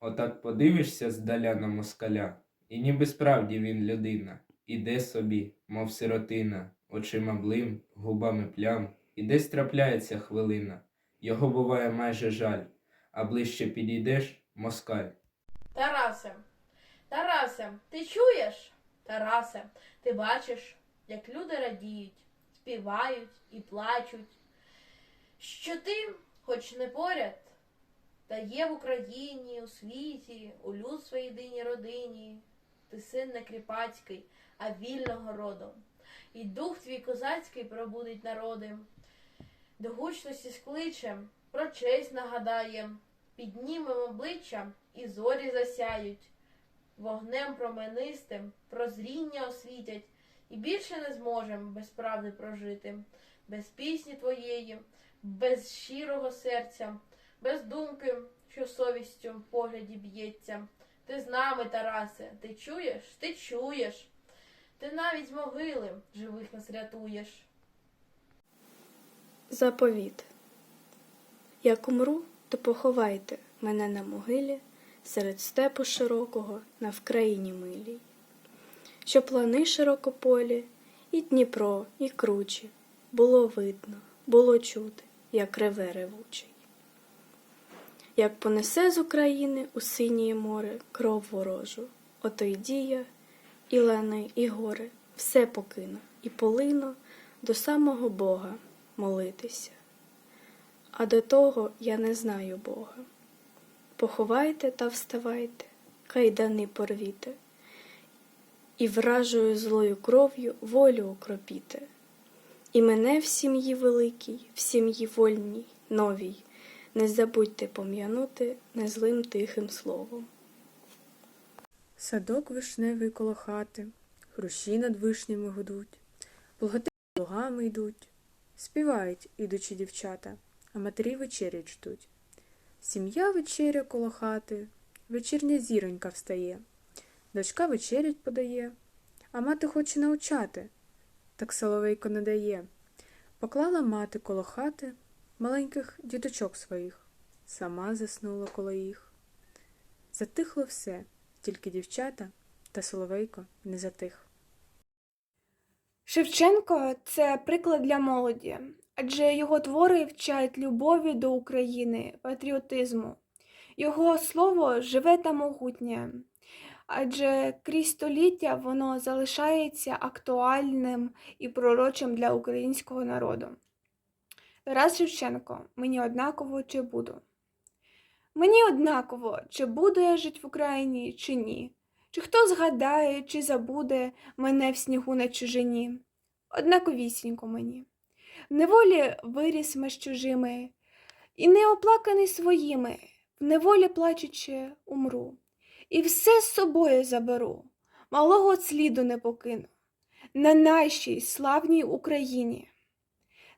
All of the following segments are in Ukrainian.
Отак подивишся здаля на москаля, і ніби справді він людина. Іде собі, мов сиротина, очима блим, губами плям, і десь трапляється хвилина. Його буває майже жаль, а ближче підійдеш москаль. Тарасе, Тарасе, ти чуєш? Тарасе, ти бачиш, як люди радіють, співають і плачуть, що ти, хоч не поряд, та є в Україні, у світі, у людстві єдиній родині. Ти син не кріпацький, а вільного роду. І дух твій козацький пробудить народи. До гучності скличем, про честь нагадаєм, піднімемо обличчя і зорі засяють, вогнем променистим прозріння освітять, і більше не зможем без правди прожити, без пісні твоєї, без щирого серця, без думки, що совістю в погляді б'ється. Ти з нами, Тарасе, ти чуєш? Ти чуєш. Ти навіть могили живих нас рятуєш. Заповіт. Як умру, то поховайте мене на могилі серед степу широкого на вкраїні милій, що плани широкополі, і Дніпро, і кручі було видно, було чути, як реве ревучий. Як понесе з України у синє море кров ворожу, ото й дія, і лани, і гори, все покину, і полину до самого Бога молитися. А до того я не знаю Бога. Поховайте та вставайте, кайдани порвіте, і вражою злою кров'ю волю окропіте. І мене в сім'ї великій, в сім'ї вольній, новій, не забудьте пом'янути незлим тихим словом. Садок вишневий коло хати, хрущі над вишнями гудуть, плугати лугами йдуть, співають ідучі дівчата, а матері вечерять ждуть. Сім'я вечеря коло хати, вечірня зіронька встає, дочка вечерять подає, а мати хоче навчати, так соловейко не дає. Поклала мати коло хати маленьких діточок своїх, сама заснула коло їх. Затихло все, тільки дівчата та соловейко не затих. Шевченко це приклад для молоді, адже його твори вчать любові до України, патріотизму. Його слово живе та могутнє, адже крізь століття воно залишається актуальним і пророчим для українського народу. Тарас Шевченко, мені однаково чи буду. Мені однаково, чи буду я жити в Україні, чи ні, чи хто згадає, чи забуде мене в снігу на чужині. Однаковісінько мені. В неволі виріс ми з чужими, і не оплаканий своїми, в неволі плачучи, умру. І все з собою заберу, малого сліду не покину. На нашій славній Україні,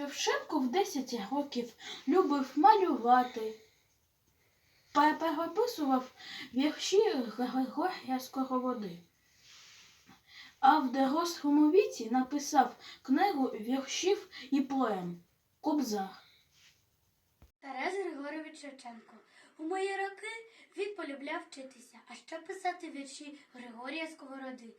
Шевченко в 10 років любив малювати. Пе- Переписував вірші Григорія Сковороди. А в дорослому віці написав книгу віршів і поем Кобзар. Тарас Григорович Шевченко. У мої роки він полюбляв вчитися, а ще писати вірші Григорія Сковороди.